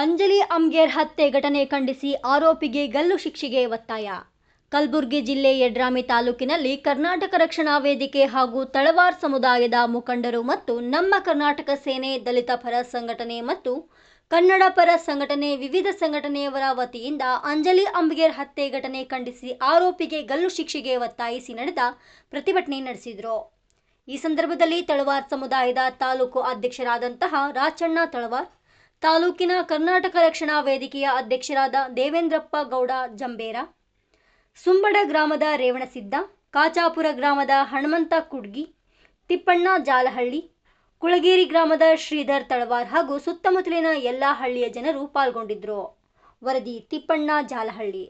ಅಂಜಲಿ ಅಮ್ಗೇರ್ ಹತ್ಯೆ ಘಟನೆ ಖಂಡಿಸಿ ಆರೋಪಿಗೆ ಗಲ್ಲು ಶಿಕ್ಷೆಗೆ ಒತ್ತಾಯ. ಕಲಬುರಗಿ ಜಿಲ್ಲೆ ಯಡ್ರಾಮಿ ತಾಲೂಕಿನಲ್ಲಿ ಕರ್ನಾಟಕ ರಕ್ಷಣಾ ವೇದಿಕೆ ಹಾಗೂ ತಳವಾರ್ ಸಮುದಾಯದ ಮುಖಂಡರು ಮತ್ತು ನಮ್ಮ ಕರ್ನಾಟಕ ಸೇನೆ ದಲಿತ ಪರ ಸಂಘಟನೆ ಮತ್ತು ಕನ್ನಡ ಪರ ಸಂಘಟನೆ ವಿವಿಧ ಸಂಘಟನೆಯವರ ವತಿಯಿಂದ ಅಂಜಲಿ ಅಂಬಿಗೇರ್ ಹತ್ಯೆ ಘಟನೆ ಖಂಡಿಸಿ ಆರೋಪಿಗೆ ಗಲ್ಲು ಶಿಕ್ಷೆಗೆ ಒತ್ತಾಯಿಸಿ ನಡೆದ ಪ್ರತಿಭಟನೆ ನಡೆಸಿದರು. ಈ ಸಂದರ್ಭದಲ್ಲಿ ತಳವಾರ್ ಸಮುದಾಯದ ತಾಲೂಕು ಅಧ್ಯಕ್ಷರಾದಂತಹ ರಾಚಣ್ಣ ತಳವಾರ್ ತಾಲೂಕಿನ ಕರ್ನಾಟಕ ರಕ್ಷಣಾ ವೇದಿಕೆಯ ಅಧ್ಯಕ್ಷರಾದ ದೇವೇಂದ್ರಪ್ಪ ಗೌಡ ಜಂಬೇರ, ಸುಂಬಡ ಗ್ರಾಮದ ರೇವಣಸಿದ್ದ, ಕಾಚಾಪುರ ಗ್ರಾಮದ ಹನುಮಂತ ಕುಡ್ಗಿ, ತಿಪ್ಪಣ್ಣ ಜಾಲಹಳ್ಳಿ, ಕುಳಗೇರಿ ಗ್ರಾಮದ ಶ್ರೀಧರ್ ತಳವಾರ್ ಹಾಗೂ ಸುತ್ತಮುತ್ತಲಿನ ಎಲ್ಲ ಹಳ್ಳಿಯ ಜನರು ಪಾಲ್ಗೊಂಡಿದ್ದರು ವರದಿ ತಿಪ್ಪಣ್ಣ ಜಾಲಹಳ್ಳಿ.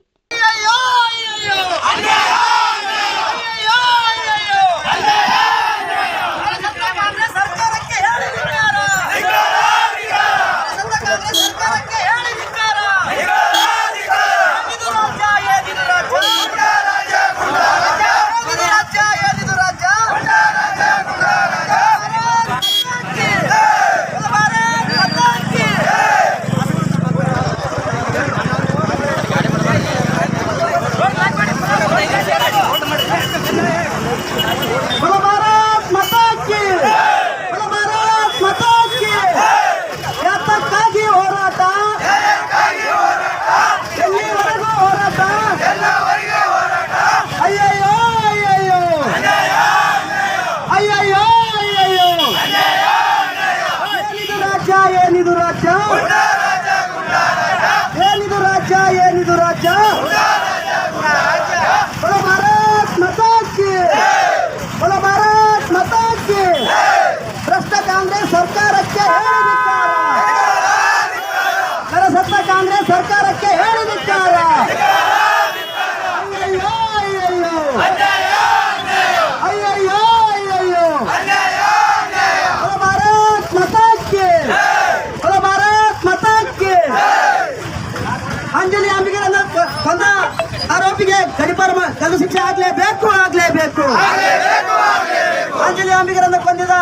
ಗಡಿಪಾರ ಆಗಲೇಬೇಕು ಶಿಕ್ಷೆ ಆಗ್ಲೇಬೇಕು ಆಗ್ಲೇಬೇಕು. ಅಂಜಲಿ ಅಂಬಿಗರನ್ನ ಕೊಂದಿದ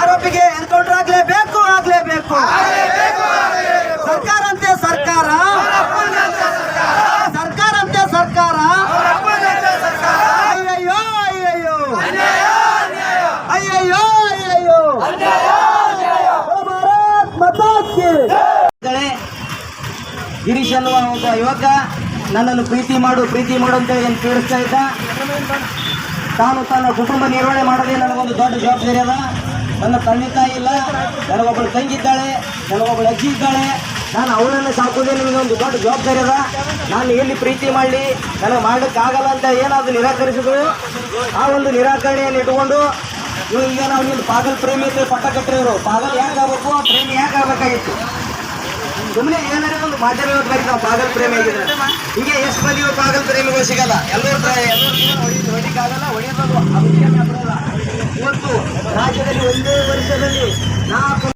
ಆರೋಪಿಗೆ ಎನ್ಕೌಂಟರ್ ಆಗ್ಲೇಬೇಕು ಆಗ್ಲೇಬೇಕು. ಸರ್ಕಾರ. ಅಂತೆ ಸರ್ಕಾರ. ಸರ್ಕಾರ. ಅಂತೆ ಸರ್ಕಾರ. ಅಯ್ಯಯ್ಯೋ ಅಯ್ಯಯ್ಯೋ. ಅಯ್ಯಯ್ಯೋ ಅಯ್ಯಯ್ಯೋ. ಭಾರತ್ ಮಾತಾ ಕಿ ಇದ್ದಾಳೆ. ಗಿರೀಶ್ ಅನ್ನುವ ಒಬ್ಬ ಯುವಕ ನನ್ನನ್ನು ಪ್ರೀತಿ ಮಾಡು ಪ್ರೀತಿ ಮಾಡು ಅಂತ ಏನು ಪೀಡಿಸ್ತಾ ಇದ್ದ. ತಾನು ತನ್ನ ಕುಟುಂಬ ನಿರ್ವಹಣೆ ಮಾಡೋದೇ ನನಗೊಂದು ದೊಡ್ಡ ಜವಾಬ್ದಾರಿ ಅದ. ನನ್ನ ತಂದೆ ತಾಯಿ ಇಲ್ಲ, ನನಗೊಬ್ಬಳು ತಂಗಿದ್ದಾಳೆ, ನನಗೊಬ್ಬಳು ಅಜ್ಜಿ ಇದ್ದಾಳೆ. ನಾನು ಅವಳನ್ನು ಸಾಕೋದೇ ಒಂದು ದೊಡ್ಡ ಜವಾಬ್ದಾರಿ ಅದ. ನಾನು ಎಲ್ಲಿ ಪ್ರೀತಿ ಮಾಡಲಿ, ನನಗೆ ಮಾಡೋಕ್ಕಾಗಲ್ಲ ಅಂತ ಏನಾದರೂ ನಿರಾಕರಿಸಿದ್ರು ಆ ಒಂದು ನಿರಾಕರಣೆಯನ್ನು ಇಟ್ಕೊಂಡು ಈಗ ನಾವು ನಿಮ್ಮ ಪಾಗಲ್ ಪ್ರೇಮಿ ಅಂತ ಪಟ್ಟ ಕಟ್ಟಿರೋರು. ಪಾಗಲ್ ಯಾಕೆ ಆಗ್ಬೇಕು ಆ ಪ್ರೇಮಿ ಯಾಕೆ ಆಗ್ಬೇಕಾಗಿತ್ತು ಸುಮ್ಮನೆ ಏನಾರ ಒಂದು ಮಾಧ್ಯಮ ಬರೀ ನಾವು ಪಾಗಲ್ ಪ್ರೇಮಿ ಆಗಿದ್ರೆ ಹಿಂಗೆ ಎಷ್ಟು ಮಂದಿ ಪಾಗಲ್ ಪ್ರೇಮಿಗಳು ಸಿಗಲ್ಲ? ಎಲ್ಲರೂ ಎಲ್ಲರೂ